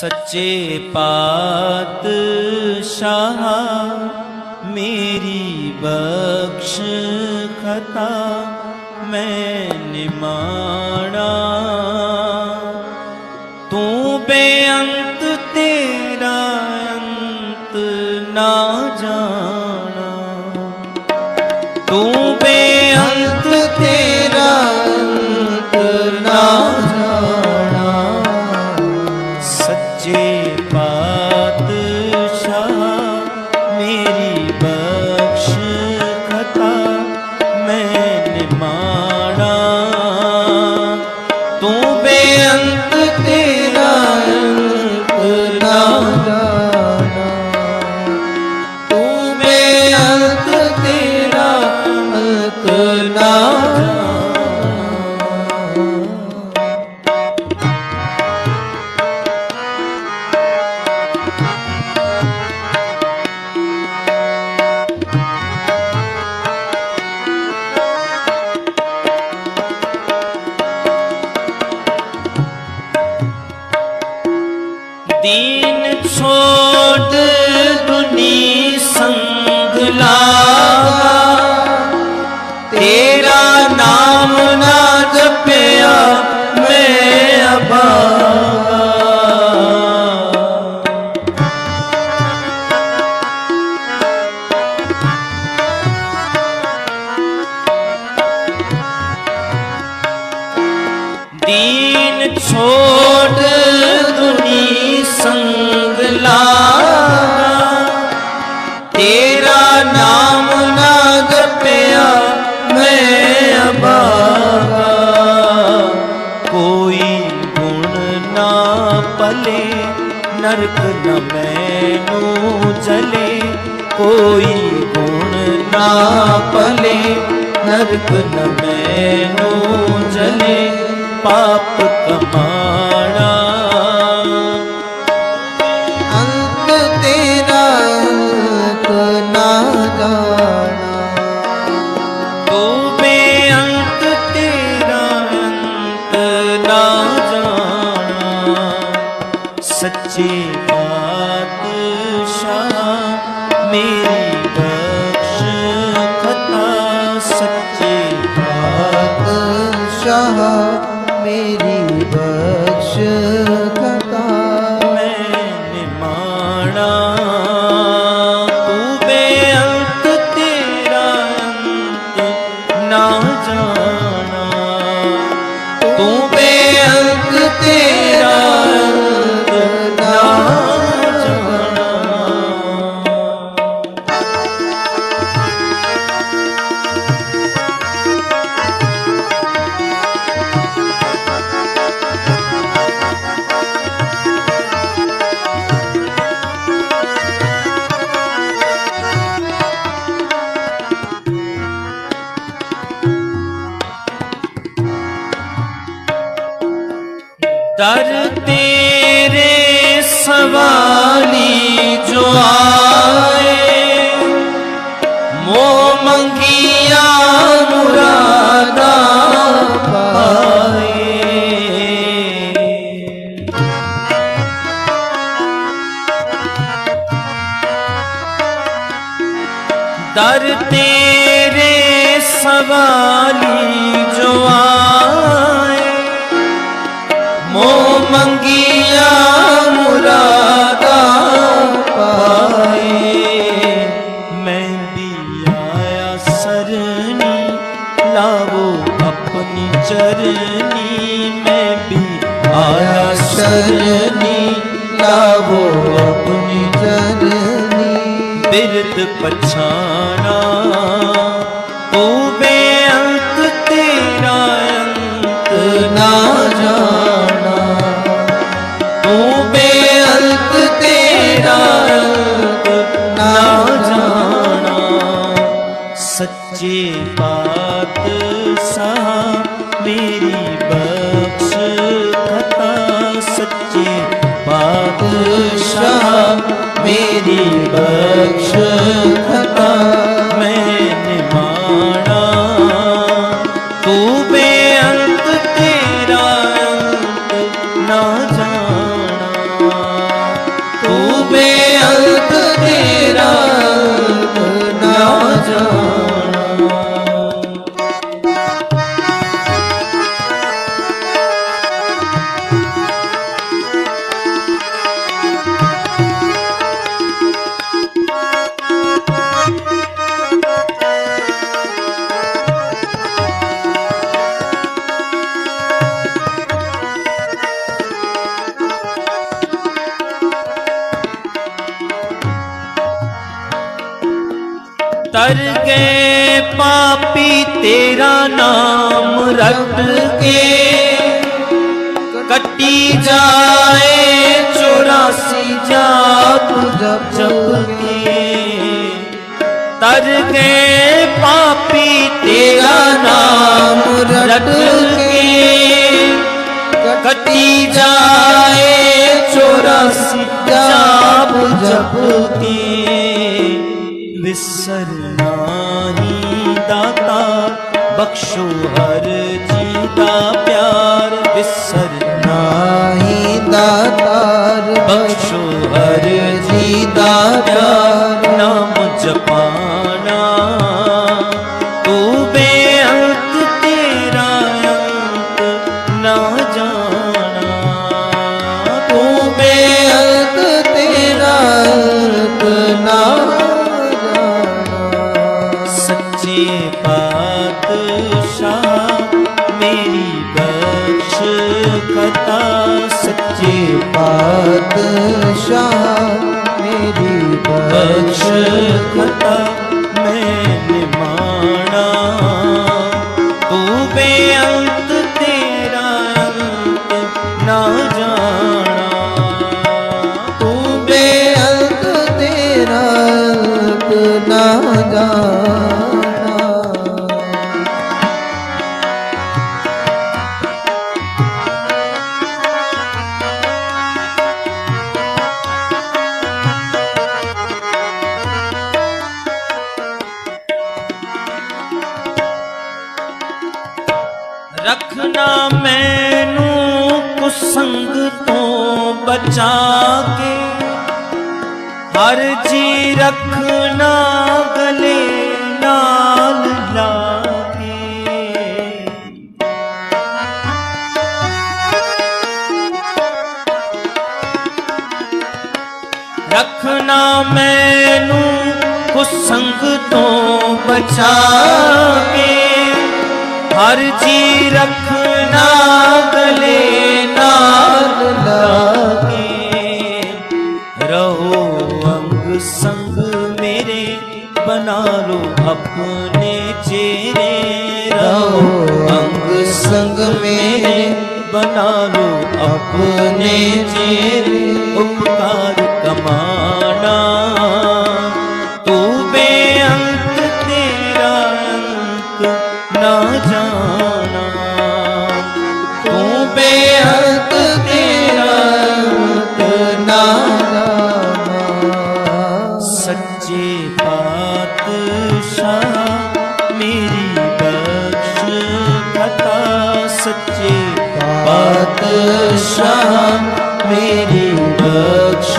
ਸੱਚੇ ਪਾਤਸ਼ਾਹ ਮੇਰੀ ਬਖਸ਼ ਖਤਾ ਮੈਂ ਨਿਮਾਣਾ। ਤੂੰ ਬੇਅੰਤ ਤੇਰਾ ਅੰਤ ਨਾ ਜਾਣਾ। दीन छोड़ ਕੋਈ ਗੁਣ ਨਾ ਭਲੇ ਨਰਕ ਨ ਮੈਨੂੰ ਜਲੇ ਪਾਪ ਕਮਾਣਾ। ਅੰਤ ਤੇਰਾ ਅੰਤ ਨਾ ਨਿਮਾਣਾ ਤੂੰ ਬੇਅੰਤ ਜਾਣਾ। ਤੂੰ ਦਰ ਤੇਰੇ ਸਵਾਲੀ ਜੋ ਆਏ ਮੋ ਮੰਗੀਆਂ ਮੁਰਾਦਾ ਪਾਏ। ਦਰ ਤੇਰੇ ਸਵਾਲੀ ਜੋ ਆਏ ਚਰਨੀ। ਮੈਂ ਵੀ ਆਇਆ ਸਰਨੀ ਲਾਵੋ ਆਪਣੀ ਚਰਨੀ। ਬਿਰਤ ਪਛਾਨਾ ਤੂੰ ਬੇ ਪਾਤਸ਼ਾਹ ਮੇਰੀ ਬਖਸ਼ ਖਤਾ ਮੈਂ ਨਿਮਾਣਾ ਤੂੰ ਬੇਅੰਤ ਤੇਰਾ ਅੰਤ ਨਾ ਜਾਣਾ ਤਰ ਗਏ, ਪਾਪੀ ਤੇਰਾ ਨਾਮ ਰਟ ਕੇ। ਕੱਟੀ ਜਾਏ 84 ਜਾਪ ਜਪ ਜਪ ਕੇ। ਤਰ ਗਏ, ਪਾਪੀ ਤੇਰਾ ਨਾਮ ਰਟ ਕੇ। ਕੱਟੀ ਜਾਏ 84 ਜਾਪ ਜਪ ਕੇ। ਵਿਸਰ ਨਾਹੀ ਦਾਤਾ, ਬਖਸ਼ੋ ਹਰ ਜੀ ਦਾ ਪਿਆਰ। ਵਿਸਰ ਨਾਹੀ ਦਾਤਾਰ ਬਖਸ਼ੋ ਹਰ ਜੀ ਦਾ ਪਿਆਰ। ਨਾਮ ਜਪਾਣਾ ਤੂੰ ਬੇਅੰਤ ਤੇਰਾ ਅੰਤ ਨਾ ਪਾਤਸ਼ਾਹ ਮੇਰੀ ਬਖਸ਼ ਬਖਸ਼ ਖਤਾ ਮੈਂ ਨਿਮਾਣਾ ਤੂੰ ਬੇਅੰਤ ਤੇਰਾ ਅੰਤ ਨਾ ਜਾਣਾ, ਤੂੰ ਬੇਅੰਤ ਤੇਰਾ ਅੰਤ ਨਾ ਜਾਣਾ। ਰੱਖਣਾ ਮੈਨੂੰ ਕੁਸੰਗ ਤੋਂ ਬਚਾ ਕੇ। ਹਰ ਜੀ ਰੱਖਣਾ ਗਲੇ ਨਾਲ ਲਾ ਕੇ। ਰੱਖਣਾ ਮੈਨੂੰ ਕੁਸੰਗ ਤੋਂ ਬਚਾ ਹਰ ਜੀ ਰੱਖਣਾ, ਗਲੇ ਨਾਲ ਲਾਗੇ ਰਹੋ ਅੰਗ ਸੰਗ ਮੇਰੇ, ਬਣਾ ਲੋ ਆਪਣੇ ਚਿਹਰੇ। ਰਹੋ ਅੰਗ ਸੰਗ ਮੇਰੇ, ਬਣਾ ਲੋ ਆਪਣੇ ਚਿਹਰੇ। ਉਪਕਾਰ ਪਾਤਸ਼ਾਹ ਮੇਰੀ ਬਖਸ਼